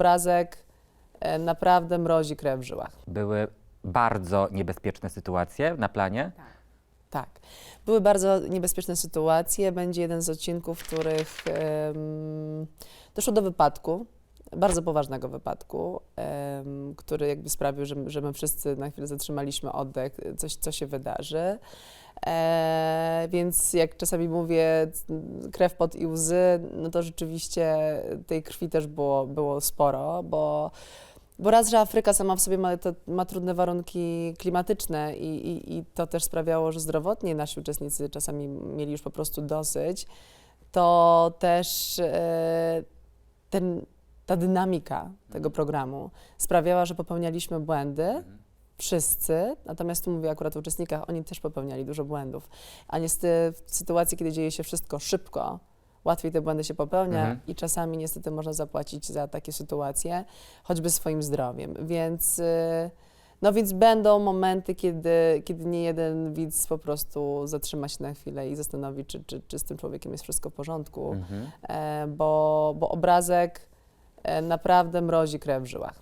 obrazek e, naprawdę mrozi krew w żyłach. Były bardzo niebezpieczne sytuacje na planie. Tak. Były bardzo niebezpieczne sytuacje. Będzie jeden z odcinków, w których em, doszło do wypadku, bardzo poważnego wypadku, em, który jakby sprawił, że, że my wszyscy na chwilę zatrzymaliśmy oddech, coś, co się wydarzy. E, więc jak czasami mówię, krew pot i łzy, no to rzeczywiście tej krwi też było, było sporo, bo bo raz, że Afryka sama w sobie ma, to, ma trudne warunki klimatyczne i, i, i to też sprawiało, że zdrowotnie nasi uczestnicy czasami mieli już po prostu dosyć, to też e, ten, ta dynamika tego programu sprawiała, że popełnialiśmy błędy. Wszyscy, natomiast tu mówię akurat o uczestnikach, oni też popełniali dużo błędów. A niestety w sytuacji, kiedy dzieje się wszystko szybko, łatwiej te błędy się popełnia Mhm. i czasami niestety można zapłacić za takie sytuacje, choćby swoim zdrowiem. Więc, y, no więc będą momenty, kiedy, kiedy nie jeden widz po prostu zatrzyma się na chwilę i zastanowi, czy, czy, czy z tym człowiekiem jest wszystko w porządku, Mhm. e, bo, bo obrazek naprawdę mrozi krew w żyłach.